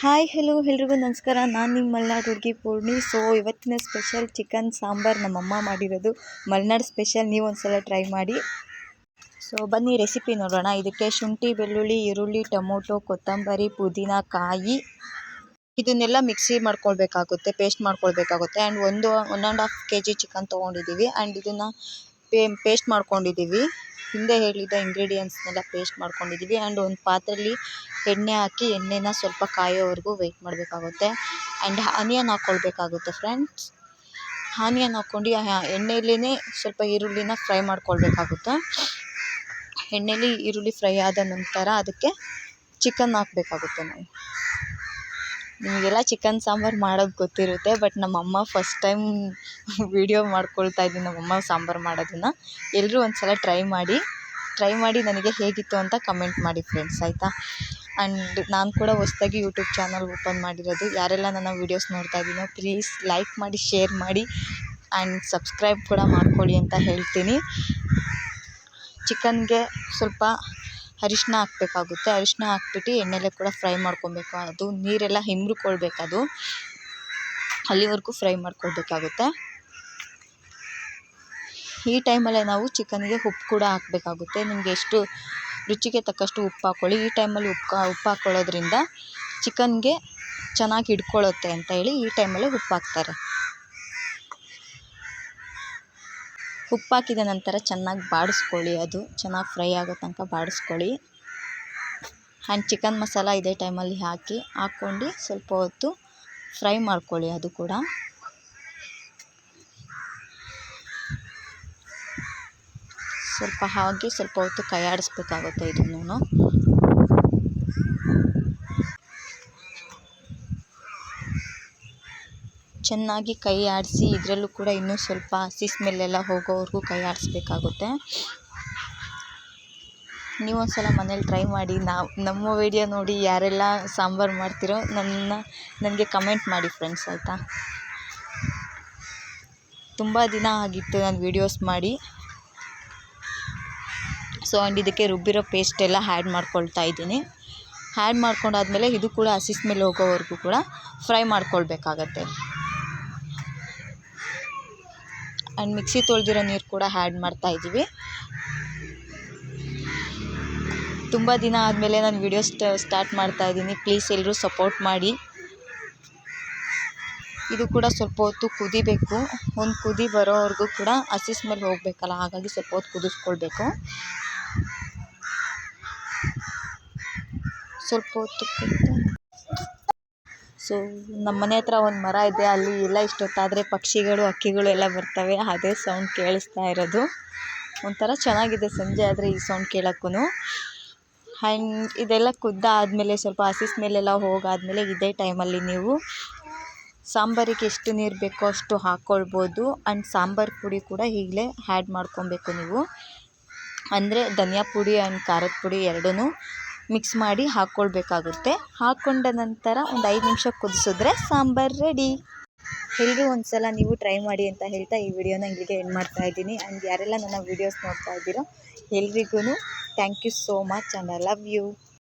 Hi hello ಎಲ್ರಿಗೂ ನಮಸ್ಕಾರ. ನಾನು ನಿಮ್ಮ ಮಲೆನಾಡು ಹುಡುಗಿ ಪೂರ್ಣಿ. ಸೊ ಇವತ್ತಿನ ಸ್ಪೆಷಲ್ ಚಿಕನ್ ಸಾಂಬಾರು ನಮ್ಮಮ್ಮ ಮಾಡಿರೋದು. ಮಲೆನಾಡು ಸ್ಪೆಷಲ್ ನೀವು ಒಂದ್ಸಲ ಟ್ರೈ ಮಾಡಿ. ಸೊ ಬನ್ನಿ ರೆಸಿಪಿ ನೋಡೋಣ. ಇದಕ್ಕೆ ಶುಂಠಿ, ಬೆಳ್ಳುಳ್ಳಿ, ಈರುಳ್ಳಿ, ಟೊಮೊಟೊ, ಕೊತ್ತಂಬರಿ, ಪುದೀನ, ಕಾಯಿ. ಇದನ್ನೆಲ್ಲ ಮಿಕ್ಸಿ ಮಾಡ್ಕೊಳ್ಬೇಕಾಗುತ್ತೆ ಪೇಸ್ಟ್ ಮಾಡ್ಕೊಳ್ಬೇಕಾಗುತ್ತೆ. ಆ್ಯಂಡ್ ಒಂದು one and half K G chicken ತೊಗೊಂಡಿದ್ದೀವಿ ಆ್ಯಂಡ್ ಇದನ್ನು ಪೇ ಪೇಸ್ಟ್ ಮಾಡ್ಕೊಂಡಿದ್ದೀವಿ ಹಿಂದೆ ಹೇಳಿದ ಇಂಗ್ರೀಡಿಯೆಂಟ್ಸ್ನೆಲ್ಲ ಪೇಸ್ಟ್ ಮಾಡ್ಕೊಂಡಿದ್ದೀವಿ ಆ್ಯಂಡ್ ಒಂದು ಪಾತ್ರೆಯಲ್ಲಿ ಎಣ್ಣೆ ಹಾಕಿ ಎಣ್ಣೆನ ಸ್ವಲ್ಪ ಕಾಯೋವರೆಗೂ ವೆಯ್ಟ್ ಮಾಡಬೇಕಾಗುತ್ತೆ. ಆ್ಯಂಡ್ ಆನಿಯನ್ ಹಾಕ್ಕೊಳ್ಬೇಕಾಗುತ್ತೆ ಫ್ರೆಂಡ್ಸ್ ಆನಿಯನ್ ಹಾಕ್ಕೊಂಡು ಎಣ್ಣೆಯಲ್ಲೇ ಸ್ವಲ್ಪ ಈರುಳ್ಳಿನ ಫ್ರೈ ಮಾಡ್ಕೊಳ್ಬೇಕಾಗುತ್ತೆ. ಎಣ್ಣೆಲಿ ಈರುಳ್ಳಿ ಫ್ರೈ ಆದ ನಂತರ ಅದಕ್ಕೆ ಚಿಕನ್ ಹಾಕಬೇಕಾಗುತ್ತೆ ನಾವು. ನಿಮಗೆಲ್ಲ ಚಿಕನ್ ಸಾಂಬಾರು ಮಾಡೋದು ಗೊತ್ತಿರುತ್ತೆ ಬಟ್ ನಮ್ಮಮ್ಮ ಫಸ್ಟ್ ಟೈಮ್ ವೀಡಿಯೋ ಮಾಡ್ಕೊಳ್ತಾ ಇದ್ದೀನಿ ನಮ್ಮಮ್ಮ ಸಾಂಬಾರು ಮಾಡೋದನ್ನು. ಎಲ್ಲರೂ ಒಂದು ಸಲ ಟ್ರೈ ಮಾಡಿ ಟ್ರೈ ಮಾಡಿ ನನಗೆ ಹೇಗಿತ್ತು ಅಂತ ಕಮೆಂಟ್ ಮಾಡಿ ಫ್ರೆಂಡ್ಸ್ ಆಯಿತಾ? ಆ್ಯಂಡ್ ನಾನು ಕೂಡ ಹೊಸ್ದಾಗಿ ಯೂಟ್ಯೂಬ್ ಚಾನಲ್ ಓಪನ್ ಮಾಡಿರೋದು. ಯಾರೆಲ್ಲ ನನ್ನ ವೀಡಿಯೋಸ್ ನೋಡ್ತಾ ಇದ್ದೀನೋ ಪ್ಲೀಸ್ ಲೈಕ್ ಮಾಡಿ ಶೇರ್ ಮಾಡಿ ಆ್ಯಂಡ್ ಸಬ್ಸ್ಕ್ರೈಬ್ ಕೂಡ ಮಾಡ್ಕೊಳ್ಳಿ ಅಂತ ಹೇಳ್ತೀನಿ. ಚಿಕನ್ಗೆ ಸ್ವಲ್ಪ ಅರಿಶಿನ ಹಾಕ್ಬೇಕಾಗುತ್ತೆ. ಅರಿಶಿನ ಹಾಕ್ಬಿಟ್ಟು ಎಣ್ಣೆಲೆ ಕೂಡ ಫ್ರೈ ಮಾಡ್ಕೊಬೇಕು. ಅದು ನೀರೆಲ್ಲ ಹಿಂಬ್ರಿಕೊಳ್ಬೇಕು ಅದು ಅಲ್ಲಿವರೆಗೂ ಫ್ರೈ ಮಾಡ್ಕೊಳ್ಬೇಕಾಗುತ್ತೆ. ಈ ಟೈಮಲ್ಲೇ ನಾವು ಚಿಕನ್ಗೆ ಉಪ್ಪು ಕೂಡ ಹಾಕಬೇಕಾಗುತ್ತೆ. ನಿಮಗೆ ಎಷ್ಟು ರುಚಿಗೆ ತಕ್ಕಷ್ಟು ಉಪ್ಪು ಹಾಕ್ಕೊಳ್ಳಿ ಈ ಟೈಮಲ್ಲಿ ಉಪ್ಪು ಉಪ್ಪು ಹಾಕ್ಕೊಳ್ಳೋದ್ರಿಂದ ಚಿಕನ್ಗೆ ಚೆನ್ನಾಗಿ ಹಿಡ್ಕೊಳ್ಳುತ್ತೆ ಅಂತ ಹೇಳಿ ಈ ಟೈಮಲ್ಲಿ ಉಪ್ಪು ಹಾಕ್ತಾರೆ. ಉಪ್ಪು ಹಾಕಿದ ನಂತರ ಚೆನ್ನಾಗಿ ಬಾಡಿಸ್ಕೊಳ್ಳಿ ಅದು. ಚೆನ್ನಾಗಿ ಫ್ರೈ ಆಗೋ ತನಕ ಬಾಡಿಸ್ಕೊಳ್ಳಿ. ಆ್ಯಂಡ್ ಚಿಕನ್ ಮಸಾಲ ಇದೇ ಟೈಮಲ್ಲಿ ಹಾಕಿ, ಹಾಕ್ಕೊಂಡು ಸ್ವಲ್ಪ ಹೊತ್ತು ಫ್ರೈ ಮಾಡ್ಕೊಳ್ಳಿ ಅದು ಕೂಡ. ಸ್ವಲ್ಪ ಹಾಕಿ ಸ್ವಲ್ಪ ಹೊತ್ತು ಕೈ ಆಡಿಸ್ಬೇಕಾಗುತ್ತೆ ಇದನ್ನು ಚೆನ್ನಾಗಿ ಕೈ ಆಡಿಸಿ ಇದರಲ್ಲೂ ಕೂಡ ಇನ್ನೂ ಸ್ವಲ್ಪ ಹಸಿ ಸ್ಮೆಲ್ಲೆಲ್ಲ ಹೋಗೋವರೆಗೂ ಕೈ ಆಡಿಸ್ಬೇಕಾಗುತ್ತೆ. ನೀವು ಒಂದು ಸಲ ಮನೇಲಿ ಟ್ರೈ ಮಾಡಿ ನಾವು, ನಮ್ಮ ವೀಡಿಯೋ ನೋಡಿ ಯಾರೆಲ್ಲ ಸಾಂಬಾರು ಮಾಡ್ತೀರೋ ನನ್ನ, ನನಗೆ ಕಮೆಂಟ್ ಮಾಡಿ ಫ್ರೆಂಡ್ಸ್ ಆಯಿತಾ? ತುಂಬ ದಿನ ಆಗಿತ್ತು ನಾನು ವೀಡಿಯೋಸ್ ಮಾಡಿ. ಸೊ ಆ್ಯಂಡ್ ಇದಕ್ಕೆ ರುಬ್ಬಿರೋ ಪೇಸ್ಟ್ ಎಲ್ಲ ಆ್ಯಡ್ ಮಾಡ್ಕೊಳ್ತಾ ಇದ್ದೀನಿ. ಆ್ಯಡ್ ಮಾಡ್ಕೊಂಡಾದ್ಮೇಲೆ ಇದು ಕೂಡ ಹಸಿ ಮೇಲೆ ಹೋಗೋವರೆಗೂ ಕೂಡ ಫ್ರೈ ಮಾಡ್ಕೊಳ್ಬೇಕಾಗತ್ತೆ. ಆ್ಯಂಡ್ ಮಿಕ್ಸಿ ತೊಳೆದಿರೋ ನೀರು ಕೂಡ ಆ್ಯಡ್ ಮಾಡ್ತಾ ಇದ್ದೀವಿ. ತುಂಬ ದಿನ ಆದಮೇಲೆ ನಾನು ವೀಡಿಯೋ ಸ್ಟಾರ್ಟ್ ಮಾಡ್ತಾ ಇದ್ದೀನಿ. ಪ್ಲೀಸ್ ಎಲ್ಲರೂ ಸಪೋರ್ಟ್ ಮಾಡಿ. ಇದು ಕೂಡ ಸ್ವಲ್ಪ ಹೊತ್ತು ಕುದಿಬೇಕು. ಒಂದು ಕುದಿ ಬರೋವರೆಗೂ ಕೂಡ ಹಸಿ ಮೇಲೆ ಹೋಗಬೇಕಲ್ಲ, ಹಾಗಾಗಿ ಸ್ವಲ್ಪ ಹೊತ್ತು ಕುದಿಸ್ಕೊಳ್ಬೇಕು. ಸ್ವಲ್ಪ ಹೊತ್ತು ಸೊ ನಮ್ಮ ಮನೆ ಹತ್ರ ಒಂದು ಮರ ಇದೆ, ಅಲ್ಲಿ ಎಲ್ಲ ಇಷ್ಟೊತ್ತಾದರೆ ಪಕ್ಷಿಗಳು, ಹಕ್ಕಿಗಳು ಎಲ್ಲ ಬರ್ತವೆ, ಅದೇ ಸೌಂಡ್ ಕೇಳಿಸ್ತಾ ಇರೋದು. ಒಂಥರ ಚೆನ್ನಾಗಿದೆ ಸಂಜೆ ಆದರೆ ಈ ಸೌಂಡ್ ಕೇಳೋಕ್ಕೂ ಆ್ಯಂಡ್ ಇದೆಲ್ಲ ಕುದ್ದಾದಮೇಲೆ ಸ್ವಲ್ಪ ಹಸಿಸ್ ಮೇಲೆಲ್ಲ ಹೋಗಾದಮೇಲೆ ಇದೇ ಟೈಮಲ್ಲಿ ನೀವು ಸಾಂಬಾರಿಗೆ ಎಷ್ಟು ನೀರು ಬೇಕೋ ಅಷ್ಟು ಹಾಕ್ಕೊಳ್ಬೋದು ಆ್ಯಂಡ್ ಸಾಂಬಾರು ಪುಡಿ ಕೂಡ ಈಗಲೇ ಆ್ಯಡ್ ಮಾಡ್ಕೊಬೇಕು ನೀವು. ಅಂದರೆ ಧನಿಯಾ ಪುಡಿ ಆ್ಯಂಡ್ ಖಾರದ ಪುಡಿ ಎರಡೂ ಮಿಕ್ಸ್ ಮಾಡಿ ಹಾಕ್ಕೊಳ್ಬೇಕಾಗುತ್ತೆ. ಹಾಕ್ಕೊಂಡ ನಂತರ ಒಂದು ಐದು ನಿಮಿಷ ಕುದಿಸಿದ್ರೆ ಸಾಂಬಾರು ರೆಡಿ ಎಲ್ಲರೂ ಒಂದು ಸಲ ನೀವು ಟ್ರೈ ಮಾಡಿ ಅಂತ ಹೇಳ್ತಾ ಈ ವಿಡಿಯೋನ ಇಲ್ಲಿಗೆ ಎಂಡ್ ಮಾಡ್ತಾ ಇದ್ದೀನಿ. ಆ್ಯಂಡ್ ಯಾರೆಲ್ಲ ನನ್ನ ವೀಡಿಯೋಸ್ ನೋಡ್ತಾ ಇದ್ದೀರೋ ಎಲ್ರಿಗೂ thank you so much and I love you